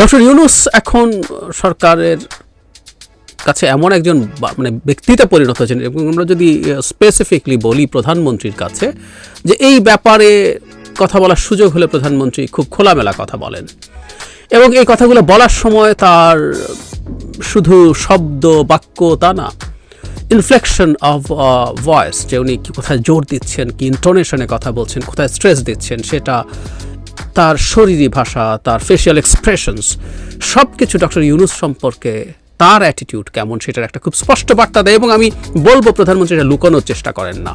Doctor Yunus এখন সরকারের কাছে এমন একজন মানে ব্যক্তিতে পরিণত হয়েছেন। এবং আমরা যদি স্পেসিফিকলি বলি প্রধানমন্ত্রীর কাছে, যে এই ব্যাপারে কথা বলার সুযোগ হলে প্রধানমন্ত্রী খুব খোলামেলা কথা বলেন। এবং এই কথাগুলো বলার সময় তার শুধু শব্দ, বাক্য তা না ইনফ্লেকশন অফ ভয়েস যে উনি কোথায় জোর দিচ্ছেন, কি ইন্টোনেশনে কথা বলছেন, কোথায় স্ট্রেস দিচ্ছেন, সেটা তার শরীরী ভাষা, তার ফেশিয়াল এক্সপ্রেশনস সব কিছু ডক্টর ইউনুস সম্পর্কে তার অ্যাটিটিউড কেমন সেটার একটা খুব স্পষ্ট বার্তা দেয় এবং আমি বলব প্রধানমন্ত্রী এটা লুকানোর চেষ্টা করেন না।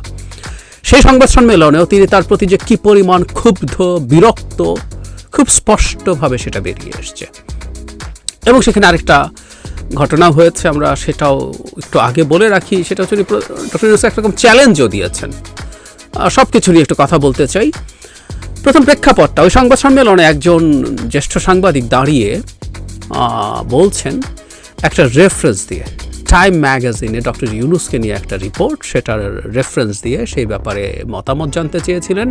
সেই সংবাদ সম্মেলনেও তিনি তার প্রতি যে কী পরিমাণ ক্ষুব্ধ, বিরক্ত, খুব স্পষ্টভাবে সেটা বেরিয়ে এসছে। এবং সেখানে আরেকটা ঘটনা হয়েছে, আমরা সেটাও একটু আগে বলে রাখি, সেটা হচ্ছে ডক্টর ইউনুস একরকম চ্যালেঞ্জও দিয়েছেন। সব কিছু নিয়ে একটু কথা বলতে চাই। প্রথম প্রেক্ষাপটটা, ওই সংবাদ সম্মেলনে একজন জ্যেষ্ঠ সাংবাদিক দাঁড়িয়ে বলছেন, একটা রেফারেন্স দিয়ে টাইম ম্যাগাজিনে ডক্টর ইউনুসকে নিয়ে একটা রিপোর্ট সেটার রেফারেন্স দিয়ে সেই ব্যাপারে মতামত জানতে চেয়েছিলেন।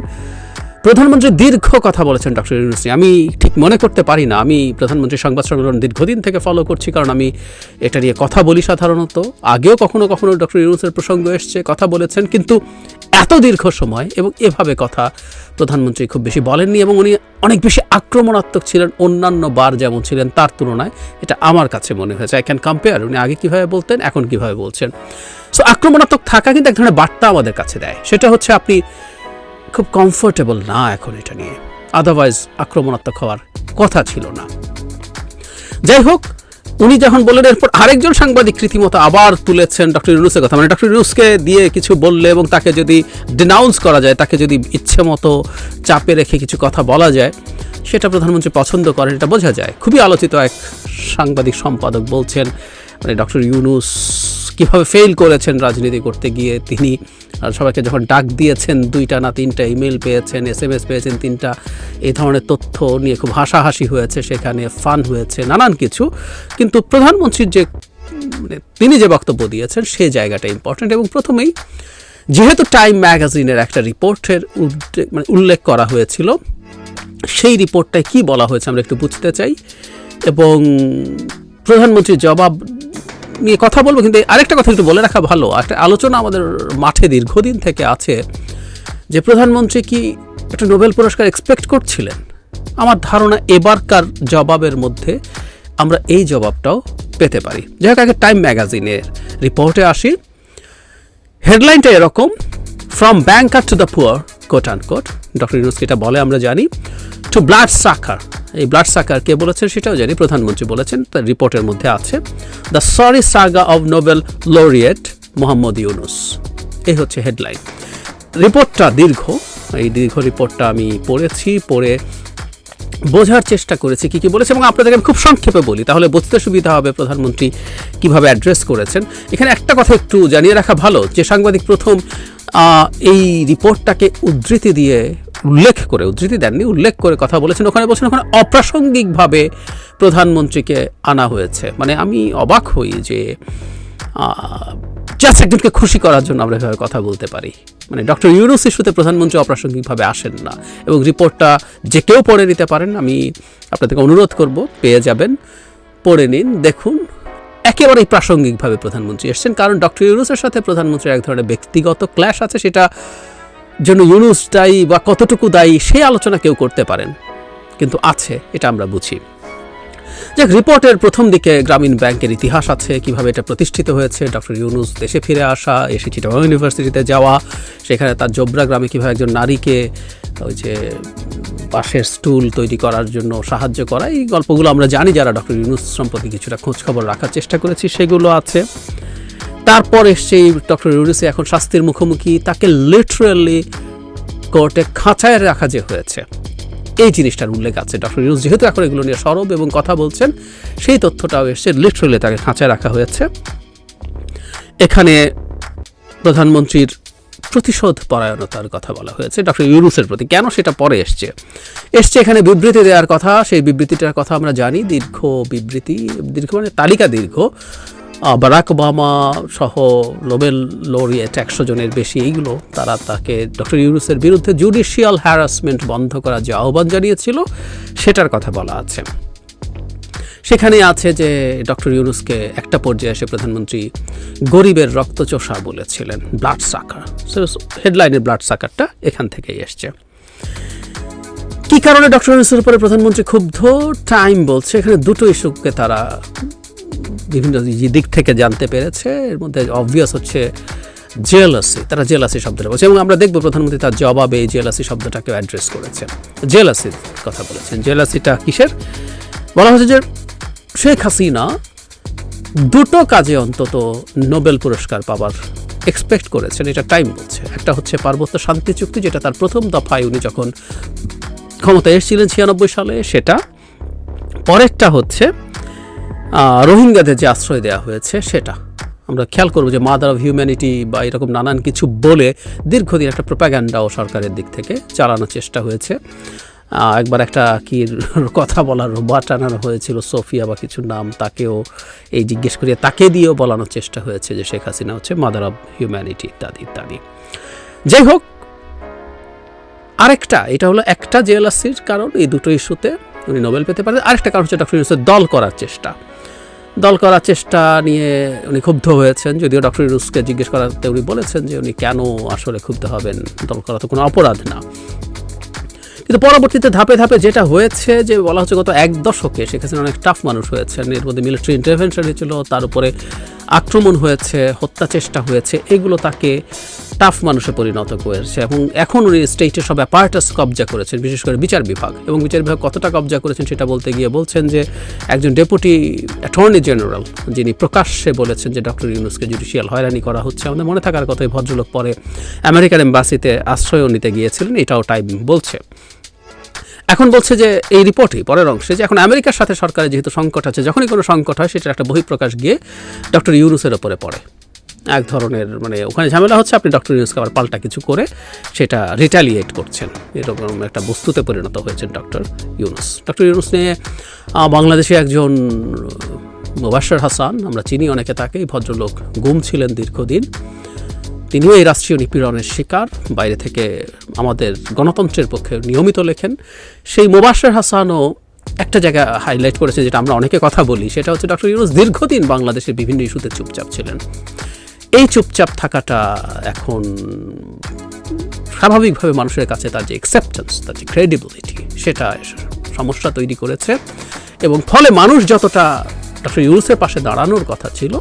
প্রধানমন্ত্রী দীর্ঘ কথা বলেছেন ডক্টর ইউনুস। আমি ঠিক মনে করতে পারি না। আমি প্রধানমন্ত্রীর সংবাদ সম্মেলন দীর্ঘদিন থেকে ফলো করছি কারণ আমি এটা নিয়ে কথা বলি সাধারণত। আগেও কখনো কখনো ডক্টর ইউনুসের প্রসঙ্গ এসছে, কথা বলেছেন, কিন্তু এত দীর্ঘ সময় এবং এভাবে কথা প্রধানমন্ত্রী খুব বেশি বলেননি এবং উনি অনেক বেশি আক্রমণাত্মক ছিলেন, অন্যান্য বার যেমন ছিলেন তার তুলনায়। এটা আমার কাছে মনে হয়েছে। আই ক্যান কম্পেয়ার উনি আগে কীভাবে বলতেন, এখন কীভাবে বলছেন। সো আক্রমণাত্মক থাকা কিন্তু এক ধরনের বার্তা আমাদের কাছে দেয়। সেটা হচ্ছে আপনি খুব কমফোর্টেবল না এখন এটা নিয়ে। আদারওয়াইজ আক্রমণাত্মক হওয়ার কথা ছিল না। যাই হোক, উনি যখন বললেন, এরপর আরেকজন সাংবাদিক রীতিমতো আবার তুলেছেন ডক্টর ইউনুসের কথা। মানে ডক্টর ইউনুসকে দিয়ে কিছু বললে এবং তাকে যদি ডিনাউন্স করা যায়, তাকে যদি ইচ্ছে মতো চাপে রেখে কিছু কথা বলা যায়, সেটা প্রধানমন্ত্রী পছন্দ করেন, এটা বোঝা যায়। খুবই আলোচিত এক সাংবাদিক সম্পাদক বলছেন মানে ডক্টর ইউনুস কীভাবে ফেল করেছেন রাজনীতি করতে গিয়ে তিনি? সবাইকে যখন ডাক দিয়েছেন, দুইটা না তিনটা ইমেল পেয়েছেন এস এম এস পেয়েছেন তিনটা, এই ধরনের তথ্য নিয়ে খুব হাসাহাসি হয়েছে, সেখানে ফান হয়েছে, নানান কিছু। কিন্তু প্রধানমন্ত্রীর যে মানে তিনি যে বক্তব্য দিয়েছেন, সে জায়গাটা ইম্পর্ট্যান্ট এবং প্রথমেই যেহেতু টাইম ম্যাগাজিনের একটা রিপোর্টের মানে উল্লেখ করা হয়েছিল, সেই রিপোর্টটায় কি বলা হয়েছে আমরা একটু বুঝতে চাই এবং প্রধানমন্ত্রীর জবাব নিয়ে কথা বলব, কিন্তু আরেকটা কথা একটু বলে রাখা ভালো। একটা আলোচনা আমাদের মাঠে দীর্ঘদিন থেকে আছে যে প্রধানমন্ত্রী কি একটা নোবেল পুরস্কার এক্সপেক্ট করছিলেন? আমার ধারণা এবারকার জবাবের মধ্যে আমরা এই জবাবটাও পেতে পারি। যাই হোক, আগে টাইম ম্যাগাজিনের রিপোর্টে আসি। হেডলাইনটা এরকম from banker to the poor quote and quote doctor ইউনুসকে এটা বলে আমরা জানি। টু ব্লাড সাকার এই ব্লাড সাকার কে বলেছেন সেটাও জানি, প্রধানমন্ত্রী বলেছেন, তার রিপোর্টের মধ্যে আছে। The sorry saga of Nobel laureate Mohammad Yunus. এই হচ্ছে হেডলাইন। রিপোর্টটা দীর্ঘ, এই দীর্ঘ রিপোর্টটা আমি পড়েছি, পড়ে বোঝার চেষ্টা করেছি কি কি বলেছে, এবং আপনাদেরকে আমি খুব সংক্ষেপে বলি, তাহলে বুঝতে সুবিধা হবে প্রধানমন্ত্রী কীভাবে অ্যাড্রেস করেছেন। এখানে একটা কথা একটু জানিয়ে রাখা ভালো, যে সাংবাদিক প্রথম এই রিপোর্টটাকে উদ্ধৃতি দিয়ে উল্লেখ করে, উদ্ধৃতি দেননি, উল্লেখ করে কথা বলেছেন। ওখানে বলছেন, ওখানে অপ্রাসঙ্গিকভাবে প্রধানমন্ত্রীকে আনা হয়েছে। মানে আমি অবাক হই যে জাস্ট একজনকে খুশি করার জন্য আমরা এভাবে কথা বলতে পারি। মানে ডক্টর ইউনুস ইস্যুতে প্রধানমন্ত্রী অপ্রাসঙ্গিকভাবে আসেন না। এবং রিপোর্টটা যে কেউ পড়ে নিতে পারেন, আমি আপনাদেরকে অনুরোধ করব, পেয়ে যাবেন, পড়ে নিন। দেখুন, একেবারেই প্রাসঙ্গিকভাবে প্রধানমন্ত্রী এসেছেন। কারণ ডক্টর ইউনুসের সাথে প্রধানমন্ত্রীর এক ধরনের ব্যক্তিগত ক্ল্যাশ আছে, সেটা জন্য ইউনুস দায়ী বা কতটুকু দায়ী সেই আলোচনা কেউ করতে পারেন। কিন্তু আছে, এটা আমরা বুঝি। যাক, রিপোর্টের প্রথম দিকে গ্রামীণ ব্যাংকের ইতিহাস আছে, কীভাবে এটা প্রতিষ্ঠিত হয়েছে, ডক্টর ইউনুস দেশে ফিরে আসা এসে চিটাগাং ইউনিভার্সিটিতে যাওয়া, সেখানে তার জোবরা গ্রামে কীভাবে একজন নারীকে ওই যে বাঁশের স্টুল তৈরি করার জন্য সাহায্য করা, এই গল্পগুলো আমরা জানি, যারা ডক্টর ইউনুস সম্পর্কে কিছুটা খোঁজখবর রাখার চেষ্টা করেছি, সেগুলো আছে। তারপর এসছে ডক্টর ইউনুসে এখন শাস্তির মুখোমুখি, তাকে লিটারালি কোর্টে খাঁচায় রাখা যে হয়েছে। এই জিনিসটার উল্লেখ আছে। ডক্টর ইউনুস যেহেতু এখন এগুলো নিয়ে সরব এবং কথা বলছেন, সেই তথ্যটাও এসছে লিটারালি তাকে খাঁচায় রাখা হয়েছে। এখানে প্রধানমন্ত্রীর প্রতিশোধ পরায়ণতার কথা বলা হয়েছে ডক্টর ইউনুসের প্রতি। কেন সেটা পরে এসছে? এসছে এখানে বিবৃতি দেওয়ার কথা। সেই বিবৃতিটার কথা আমরা জানি, দীর্ঘ বিবৃতি, দীর্ঘ মানে তালিকা দীর্ঘ। বারাক ওবামা সহ নোবেল লোরিয়েট একশো জনের বেশি, এইগুলো তারা তাকে ডক্টর ইউরুসের বিরুদ্ধে জুডিশিয়াল হ্যারাসমেন্ট বন্ধ করার যে আহ্বান জানিয়েছিল, সেটার কথা বলা আছে। সেখানে আছে যে ডক্টর ইউনুসকে একটা পর্যায়ে এসে প্রধানমন্ত্রী গরিবের রক্তচোষা বলেছিলেন ব্লাড সাকার হেডলাইনের ব্লাড সাকারটা এখান থেকেই এসছে। কি কারণে ডক্টর ইউনুসের উপরে প্রধানমন্ত্রী ক্ষুব্ধ? টাইম বলছে, এখানে দুটো ইস্যুকে তারা বিভিন্ন দিক থেকে জানতে পেরেছে। এর মধ্যে অবভিয়াস হচ্ছে জেলাসি তারা জেলাসি শব্দটা বলছে। এবং আমরা দেখব প্রধানমন্ত্রী তার জবাবে এই জেলাসি শব্দটাকে অ্যাড্রেস করেছেন। জেলাসির কথা বলেছেন। জেলাসিটা কিসের? বলা হচ্ছে যে শেখ হাসিনা দুটো কাজে অন্তত নোবেল পুরস্কার পাবার এক্সপেক্ট করেছেন। এটা টাইম বলছে। একটা হচ্ছে পার্বত্য শান্তি চুক্তি, যেটা তার প্রথম দফায় উনি যখন ক্ষমতায় এসেছিলেন ছিয়ানব্বই সালে, সেটা। পরেরটা হচ্ছে রোহিঙ্গাদের যে আশ্রয় দেওয়া হয়েছে সেটা। আমরা খেয়াল করব যে মাদার অফ হিউম্যানিটি বা এরকম নানান কিছু বলে দীর্ঘদিন একটা প্রোপাগ্যান্ডাও সরকারের দিক থেকে চালানোর চেষ্টা হয়েছে। একবার একটা কি কথা বলার বা টানানো হয়েছিল, সোফিয়া বা কিছু নাম তাকেও এই জিজ্ঞেস করিয়ে তাকে দিয়েও বলানোর চেষ্টা হয়েছে যে শেখ হাসিনা হচ্ছে মাদার অফ হিউম্যানিটি ইত্যাদি ইত্যাদি। যাই হোক, আরেকটা, এটা হলো একটা জেএলআসির কারণ, এই দুটো ইস্যুতে উনি নোবেল পেতে পারেন। আরেকটা কারণ হচ্ছে ডক্টর দল করার চেষ্টা। দল করার চেষ্টা নিয়ে উনি ক্ষুব্ধ হয়েছেন। যদিও ডক্টর ইউনুসকে জিজ্ঞেস করাতে উনি বলেছেন যে উনি কেন আসলে ক্ষুব্ধ হবেন। দল করা তো কোনো অপরাধ না। কিন্তু পরবর্তীতে ধাপে ধাপে যেটা হয়েছে যে বলা হচ্ছে গত এক দশকে হাসিনা অনেক টাফ মানুষ হয়েছে এর মধ্যে মিলিটারি ইন্টারভেনশন হয়েছিল, তার উপরে আক্রমণ হয়েছে, হত্যা চেষ্টা হয়েছে, এগুলো তাকে টাফ মানুষে পরিণত করেছে এবং এখন উনি স্টেটের সব অ্যাপার্টাস কবজা করেছেন, বিশেষ করে বিচার বিভাগ। এবং বিচার বিভাগ কতটা কবজা করেছেন সেটা বলতে গিয়ে বলছেন যে একজন ডেপুটি অ্যাটর্নি জেনারেল যিনি প্রকাশ্যে বলেছেন যে ডক্টর ইউনুসকে জুডিশিয়াল হয়রানি করা হচ্ছে। আমাদের মনে থাকার কথা ভদ্রলোক পরে আমেরিকান এম্বাসিতে আশ্রয় নিতে গিয়েছিলেন, এটাও টাইম বলছে। এখন বলছে যে এই রিপোর্টই, পরের অংশে, যে এখন আমেরিকার সাথে সরকারের যেহেতু সংকট আছে, যখনই কোনো সংকট হয়, সেটার একটা বহিঃপ্রকাশ গিয়ে ডক্টর ইউনুসের ওপরে পড়ে। এক ধরনের মানে ওখানে ঝামেলা হচ্ছে, আপনি ডক্টর ইউনুসকে আবার পাল্টা কিছু করে সেটা রিটালিয়েট করছেন। এরকম একটা বস্তুতে পরিণত হয়েছেন ডক্টর ইউনুস। ডক্টর ইউনুস নিয়ে বাংলাদেশে একজন মুবাশর হাসান, আমরা চিনি অনেকে তাকে ভদ্রলোক গুম ছিলেন দীর্ঘদিন। তিনিও এই রাষ্ট্রীয় নিপীড়নের শিকার। বাইরে থেকে আমাদের গণতন্ত্রের পক্ষে নিয়মিত লেখেন। সেই মোবাশ্বের হাসানও একটা জায়গা হাইলাইট করেছে, যেটা আমরা অনেকে কথা বলি, সেটা হচ্ছে ডক্টর ইউনুস দীর্ঘদিন বাংলাদেশের বিভিন্ন ইস্যুতে চুপচাপ ছিলেন। এই চুপচাপ থাকাটা এখন স্বাভাবিকভাবে মানুষের কাছে তার যে অ্যাকসেপ্টেন্স তার যে ক্রেডিবিলিটি সেটা সমস্যা তৈরি করেছে। এবং ফলে মানুষ যতটা ডক্টর ইউনুসের পাশে দাঁড়ানোর কথা ছিল,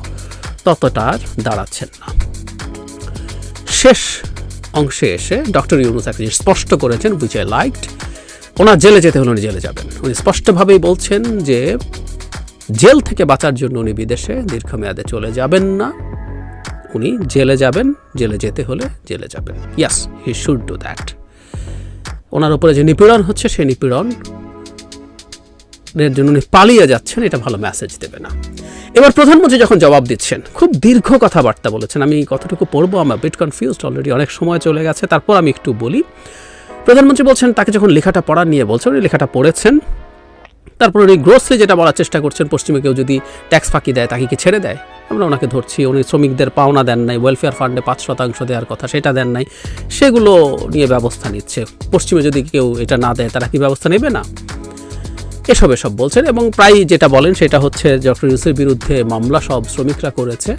ততটা আর দাঁড়াচ্ছেন না। শেষ অংশে এসে ডক্টর ইউনুস একটা জিনিস স্পষ্ট করেছেন উইচ আই লাইকড ওনার জেলে যেতে হলে উনি জেলে যাবেন। উনি স্পষ্টভাবেই বলছেন যে জেল থেকে বাঁচার জন্য উনি বিদেশে দীর্ঘমেয়াদে চলে যাবেন না। উনি জেলে যাবেন, জেলে যেতে হলে জেলে যাবেন। Yes he should do that ওনার উপরে যে নিপীড়ন হচ্ছে, সেই নিপীড়ন এর জন্য উনি পালিয়ে যাচ্ছেন, এটা ভালো মেসেজ দেবে না। এবার প্রধানমন্ত্রী যখন জবাব দিচ্ছেন, খুব দীর্ঘ কথাবার্তা বলেছেন। আমি কতটুকু পড়ব? আমার বিট কনফিউজড অলরেডি অনেক সময় চলে গেছে। তারপর আমি একটু বলি, প্রধানমন্ত্রী বলছেন, তাকে যখন লেখাটা পড়া নিয়ে বলছেন, উনি লেখাটা পড়েছেন। তারপর উনি গ্রোসলি যেটা বলার চেষ্টা করছেন, পশ্চিমে কেউ যদি ট্যাক্স ফাঁকি দেয়, তাকে কি ছেড়ে দেয়? আমরা ওনাকে ধরছি, উনি শ্রমিকদের পাওনা দেন নাই ওয়েলফেয়ার ফান্ডে পাঁচ শতাংশ দেওয়ার কথা সেটা দেন নাই। সেগুলো নিয়ে ব্যবস্থা নিচ্ছে। পশ্চিমে যদি কেউ এটা না দেয়, তারা কি ব্যবস্থা নেবে না? এসব এসব বলছেন এবং প্রায় যেটা বলেন সেটা হচ্ছে ডক্টর ইউসের বিরুদ্ধে মামলা, সব শ্রমিকরা করেছে।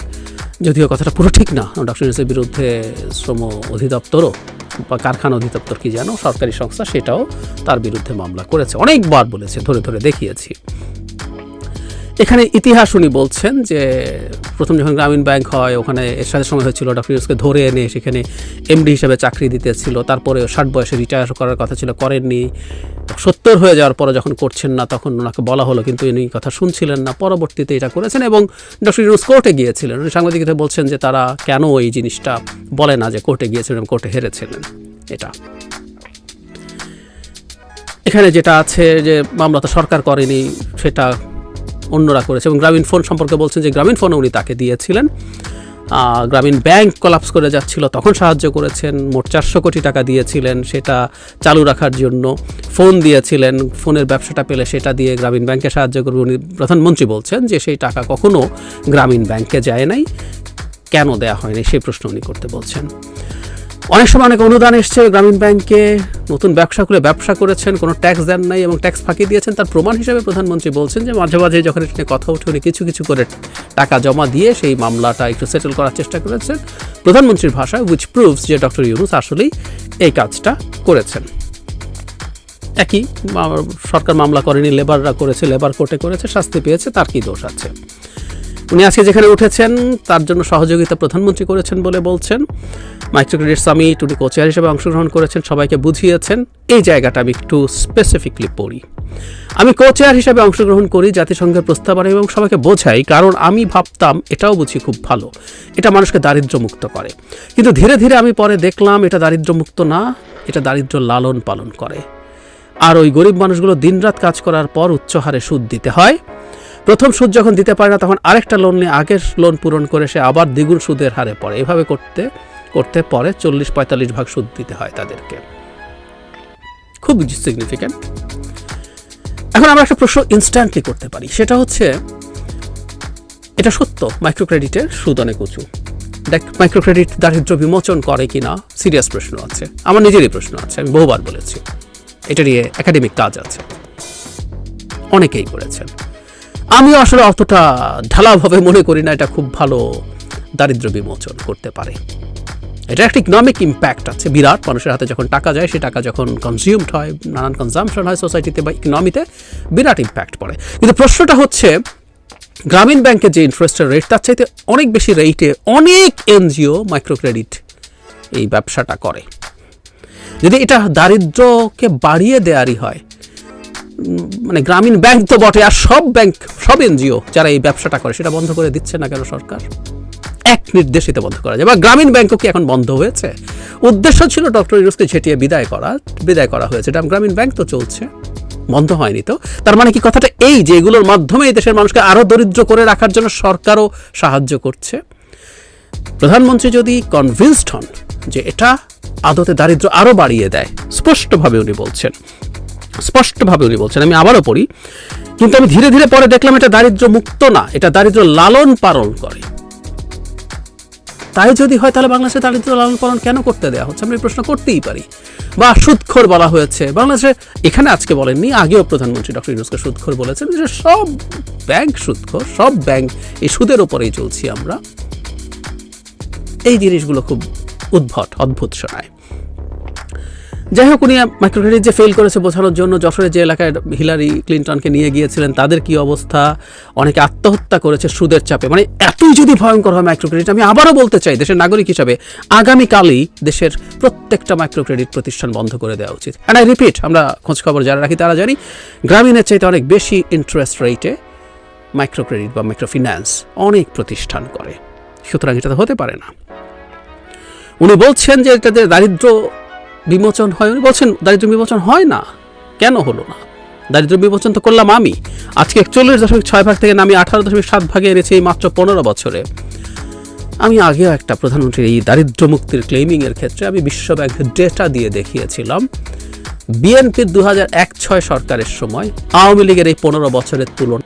যদিও কথাটা পুরো ঠিক না। ডক্টর ইউসের বিরুদ্ধে শ্রম অধিদপ্তরও বা কারখানা অধিদপ্তর কি জানো, সরকারি সংস্থা সেটাও তার বিরুদ্ধে মামলা করেছে। অনেকবার বলেছে, ধরে ধরে দেখিয়েছি। এখানে ইতিহাস উনি বলছেন যে প্রথম যখন গ্রামীণ ব্যাংক হয়, ওখানে এর সাথে সময় হয়েছিল ডক্টর ইউসকে ধরে এনে সেখানে এমডি হিসেবে চাকরি দিতেছিল। তারপরে ষাট বয়সে রিটায়ার করার কথা ছিল, করেননি। সত্তর হয়ে যাওয়ার পরে যখন করছেন না, তখন ওনাকে বলা হলো, কিন্তু উনি কথা শুনছিলেন না। পরবর্তীতে এটা করেছেন এবং ডক্টর ইউনুস কোর্টে গিয়েছিলেন। উনি সাংবাদিকদের বলছেন যে তারা কেন এই জিনিসটা বলে না যে কোর্টে গিয়েছিলেন কোর্টে হেরেছিলেন। এটা। এখানে যেটা আছে যে মামলা তো সরকার করেনি, সেটা অন্যরা করেছে এবং গ্রামীণ ফোন সম্পর্কে বলছেন যে গ্রামীণ ফোন উনি তাকে দিয়েছিলেন। গ্রামীণ ব্যাংক কলাপস করে যাচ্ছিল, তখন সাহায্য করেছেন, মোট চারশো কোটি টাকা দিয়েছিলেন সেটা চালু রাখার জন্য। ফোন দিয়েছিলেন, ফোনের ব্যবসাটা পেলে সেটা দিয়ে গ্রামীণ ব্যাংকে সাহায্য করবে উনি। প্রধানমন্ত্রী বলছেন যে সেই টাকা কখনও গ্রামীণ ব্যাংকে যায় নাই। কেন দেয়া হয়নি? সেই প্রশ্ন উনি করতে বলছেন। অনেক সময় অনেক অনুদান এসছে, গ্রামীণ ব্যাংকে নতুন ব্যবসা খুলে ব্যবসা করেছেন, কোনো ট্যাক্স দেন নাই এবং ট্যাক্স ফাঁকি দিয়েছেন। তার প্রমাণ হিসেবে প্রধানমন্ত্রী বলছেন যে মাঝে মাঝে যখন এটা কথা উঠে উনি কিছু কিছু করে টাকা জমা দিয়ে সেই মামলাটা একটু সেটেল করার চেষ্টা করেছেন। প্রধানমন্ত্রীর ভাষায় উইচ প্রুভস যে ডক্টর ইউনুস আসলেই এই কাজটা করেছেন। একই সরকার মামলা করেনি লেবাররা করেছে লেবার কোর্টে করেছে, শাস্তি পেয়েছে, তার কি দোষ আছে? উনি আজকে যেখানে উঠেছেন, তার জন্য সহযোগিতা প্রধানমন্ত্রী করেছেন বলে বলছেন। মাইক্রো ক্রেডিট সামিট উনি কোচেয়ার হিসেবে অংশগ্রহণ করেছেন, সবাইকে বুঝিয়েছেন। এই জায়গাটা আমি একটু স্পেসিফিকলি পড়ি। আমি কোচেয়ার হিসেবে অংশগ্রহণ করি, জাতিসংঘের প্রস্তাব প্রস্তাবনা এবং সবাইকে বোঝাই, কারণ আমি ভাবতাম এটাও বুঝি খুব ভালো। এটা মানুষকে দারিদ্র্যমুক্ত করে। কিন্তু ধীরে ধীরে আমি পরে দেখলাম, এটা দারিদ্র্যমুক্ত না, এটা দারিদ্র্য লালন পালন করে। আর ওই গরিব মানুষগুলো দিনরাত কাজ করার পর উচ্চ হারে সুদ দিতে হয়। প্রথম সুদ যখন দিতে পারে না, তখন আরেকটা লোন নিয়ে আগের লোন পূরণ করে সে আবার দ্বিগুণ সুদের হারে পড়ে। এভাবে করতে করতে পরে চল্লিশ পঁয়তাল্লিশ ভাগ সুদ দিতে হয় তাদেরকে। খুব সিগনিফিক্যান্ট এখন আমরা একটা প্রশ্ন ইনস্ট্যান্টলি করতে পারি। সেটা হচ্ছে, এটা সত্য মাইক্রো ক্রেডিটের সুদ অনেক উঁচু? দেখ মাইক্রো ক্রেডিট দারিদ্র্য বিমোচন করে কিনা? সিরিয়াস প্রশ্ন আছে। আমার নিজেরই প্রশ্ন আছে, আমি বহুবার বলেছি। এটা নিয়ে একাডেমিক কাজ আছে। অনেকেই করেছেন আমিও আসলে অতটা ঢালাভাবে মনে করি না, এটা খুব ভালো দারিদ্র্য বিমোচন করতে পারে। এটা একটা ইকনমিক ইম্প্যাক্ট আছে, বিরাট। মানুষের হাতে যখন টাকা যায় সেই টাকা যখন কনজিউমড হয়, নানান কনজামশন হয় সোসাইটিতে বা ইকনমিতে বিরাট ইম্প্যাক্ট পড়ে। কিন্তু প্রশ্নটা হচ্ছে, গ্রামীণ ব্যাংকের যে ইন্টারেস্টের রেট তার চাইতে অনেক বেশি রেটে অনেক এনজিও মাইক্রো ক্রেডিট এই ব্যবসাটা করে। যদি এটা দারিদ্রকে বাড়িয়ে দেয়ারই হয় মানে গ্রামীণ ব্যাংক তো বটে, আর সব ব্যাংক, সব এনজিও যারা এই ব্যবসাটা করে, সেটা বন্ধ করে দিচ্ছে না কেন সরকার? এক নির্দেশিত বন্ধ করা যায়। বা গ্রামীণ ব্যাংকও কি এখন বন্ধ হয়েছে? উদ্দেশ্য ছিল ডক্টর ইউনুসকে ঝেঁটিয়ে বিদায় করা বিদায় করা হয়েছে। এটা গ্রামীণ ব্যাংক তো চলছে, বন্ধ হয়নি তো। তার মানে কি কথাটা এই যে এগুলোর মাধ্যমে এই দেশের মানুষকে আরও দরিদ্র করে রাখার জন্য সরকারও সাহায্য করছে? প্রধানমন্ত্রী যদি কনভিন্সড হন যে এটা আদতে দারিদ্র্য আরও বাড়িয়ে দেয়, স্পষ্টভাবে উনি বলছেন স্পষ্টভাবে উনি বলছেন, আমি আবারও পড়ি, কিন্তু আমি ধীরে ধীরে পরে দেখলাম এটা দারিদ্র্য মুক্ত না, এটা দারিদ্র্য লালন পালন করে। তাই যদি হয় তাহলে বাংলাদেশে দারিদ্র্য লালন পালন কেন করতে দেওয়া হচ্ছে? আমি প্রশ্ন করতেই পারি। বা সুদখোর বলা হয়েছে। বাংলাদেশে এখানে আজকে বলেননি, আগেও প্রধানমন্ত্রী ডক্টর ইউনুসকে সুদখোর বলেছেন যে সব ব্যাংক সুদখোর, সব ব্যাংক এই সুদের ওপরেই চলছি আমরা। এই জিনিসগুলো খুব উদ্ভট, অদ্ভুত শোনায়। যাই হোক উনি মাইক্রো ক্রেডিট যে ফেল করেছে বোঝানোর জন্য যশোরের যে এলাকায় হিলারি ক্লিন্টনকে নিয়ে গিয়েছিলেন, তাদের কি অবস্থা? অনেকে আত্মহত্যা করেছে সুদের চাপে। মানে এতই যদি ভয়ঙ্কর হয় মাইক্রো ক্রেডিট, আমি আবারও বলতে চাই, দেশের নাগরিক হিসাবে আগামীকালই দেশের প্রত্যেকটা মাইক্রো ক্রেডিট প্রতিষ্ঠান বন্ধ করে দেওয়া উচিত। অ্যান্ড আই রিপিট আমরা খোঁজখবর যারা রাখি তারা জানি, গ্রামীণের চাইতে অনেক বেশি ইন্টারেস্ট রেটে মাইক্রো ক্রেডিট বা মাইক্রো ফিন্যান্স অনেক প্রতিষ্ঠান করে। সুতরাং এটা তো হতে পারে না। উনি বলছেন যে এটাতে দারিদ্র বিমোচন হয় উনি বলছেন দারিদ্র বিমোচন হয় না। কেন হলো না? দারিদ্র বিমোচন তো করলাম আমি। আজকে একচল্লিশ দশমিক ছয় ভাগ থেকে আমি আঠারো দশমিক সাত ভাগে এনেছি এই মাত্র পনেরো বছরে। আমি আগেও একটা প্রধানমন্ত্রীর এই দারিদ্র মুক্তির ক্লেমিং এর ক্ষেত্রে আমি বিশ্ব ব্যাংকের ডেটা দিয়ে দেখিয়েছিলাম। বিএনপির দু হাজার এক ছয় সরকারের সময় আওয়ামী লীগের এই পনেরো বছরের তুলনা